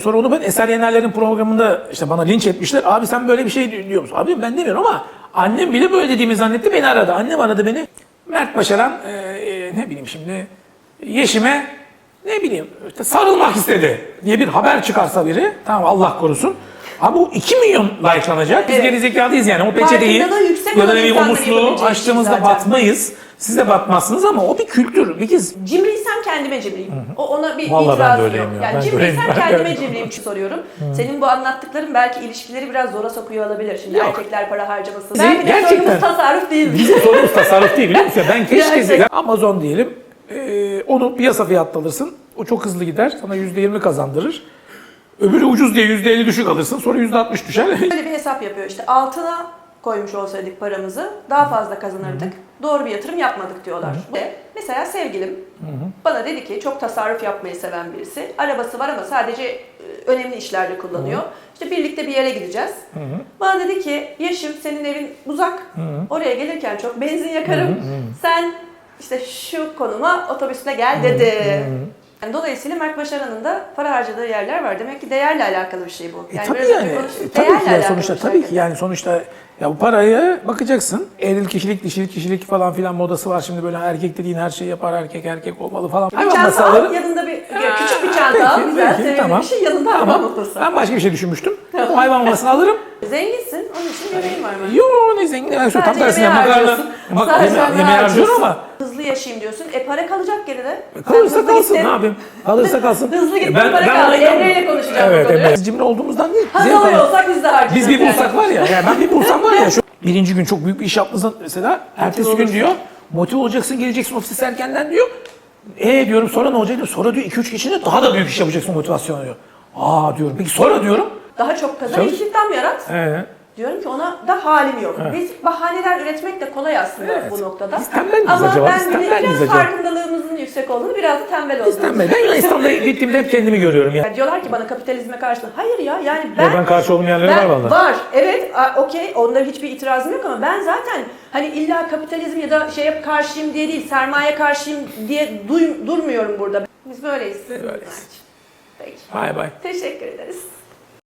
Sonra onu ben Eser Yenerler'in programında işte bana linç etmişler. Abi sen böyle bir şey diyor musun? Abi ben demiyorum ama annem bile böyle dediğimi zannetti beni aradı. Annem aradı beni. Mert Başaran e, e, ne bileyim şimdi Yeşim'e ne bileyim işte sarılmak istedi diye bir haber çıkarsa biri tamam Allah korusun. Abi bu 2 milyon likelanacak. Biz Evet. gerizekalıyız yani. O peçeteyi ya da ne bileyim o musluğu açtığımızda zaten. batmayız. Siz de batmazsınız ama o bir kültür. Bir kez Cimriysem kendime cimriyim. O ona bir Vallahi ben de öyleyim yok. ya. Yani Ben cimriysem öyleyim. Kendime cimriyim çünkü soruyorum. Senin bu anlattıkların belki ilişkileri biraz zora sokuyor olabilir. Şimdi Yok. erkekler para harcaması. Bizim Belki de gerçekten- sorunumuz tasarruf değil. Bizim sorunumuz tasarruf değil biliyor musun? Ben keşke Gerçekten. Amazon diyelim e, onu piyasa fiyatla alırsın. O çok hızlı gider. Sana %20 kazandırır. Öbürü ucuz diye %50 düşük alırsın. Sonra %60 düşer. Böyle bir hesap yapıyor işte altına koymuş olsaydık paramızı daha fazla kazanırdık. Doğru bir yatırım yapmadık diyorlar. Ve mesela sevgilim bana dedi ki çok tasarruf yapmayı seven birisi. Arabası var ama sadece e, önemli işlerde kullanıyor. İşte birlikte bir yere gideceğiz. Bana dedi ki Yeşim senin evin uzak. Oraya gelirken çok benzin yakarım. Sen işte şu konuma otobüsle gel dedi. Yani dolayısıyla Mert Başaran'ın da para harcadığı yerler var. Demek ki değerle alakalı bir şey bu. E, tabii biraz önce yani. E, tabii ki yani sonuçta bir şey tabii ki yani sonuçta ya bu paraya bakacaksın. Eril kişilik, dişilik kişilik falan filan modası var. Şimdi böyle erkek dediğin her şeyi yapar. Erkek erkek olmalı falan. Bir Hayvan çanta al, yanında bir küçük bir çanta al, güzel, peki, tamam. bir şey yanında Tamam. hayvan maması. Ben başka bir şey düşünmüştüm. Hayvan mamasını alırım. Zenginsin, onun için göreğin var mı? Yo ne zengin. Yani tam tersine makarna. Harcıyorsun. Mak- Sadece yeme- yemeğe yemeğe harcıyorum ama Hızlı yaşayayım diyorsun. E para kalacak geride. Sen kalırsa hızlı kalsın gittin. ne yapayım? Kalırsa kalsın. Hızlı gittin, Ben- para ben kaldı. Emre'yle konuşacağım Evet konuyu. evet. Biz cimri olduğumuzdan değil. Ha zevk kolay alıyoruz. olsak biz de harcayacağız. Biz bir yani. bulsak var ya, yani ben bir bulsam var ya şu birinci gün çok büyük bir iş yaptığınızda mesela ertesi gün diyor motive olacaksın geleceksin ofise erkenden diyor. E diyorum sonra ne olacak diyor. Sonra diyor 2-3 kişinin daha da büyük iş yapacaksın motivasyon diyor. Aa diyorum peki sonra diyorum. Daha çok kazan, Çalış. istihdam yarat. Ee, Diyorum ki ona da halim yok. Biz bahaneler üretmek de kolay aslında Evet. bu noktada. Biz tembel miyiz Ama acaba? ben Biz bir tembel biraz acaba? farkındalığımızın yüksek olduğunu biraz da tembel olduğunu. ben, ben Yunanistan'da gittiğimde hep kendimi görüyorum ya. Yani diyorlar ki bana kapitalizme karşı. Hayır ya yani ben... Ya ben karşı olmayan yerleri ben- var vallahi. Var. Evet. Okey. Onlara hiçbir itirazım yok ama ben zaten hani illa kapitalizm ya da şeye karşıyım diye değil, sermaye karşıyım diye duy- durmuyorum burada. Biz böyleyiz. Böyleyiz. Peki. Bay bay. Teşekkür ederiz.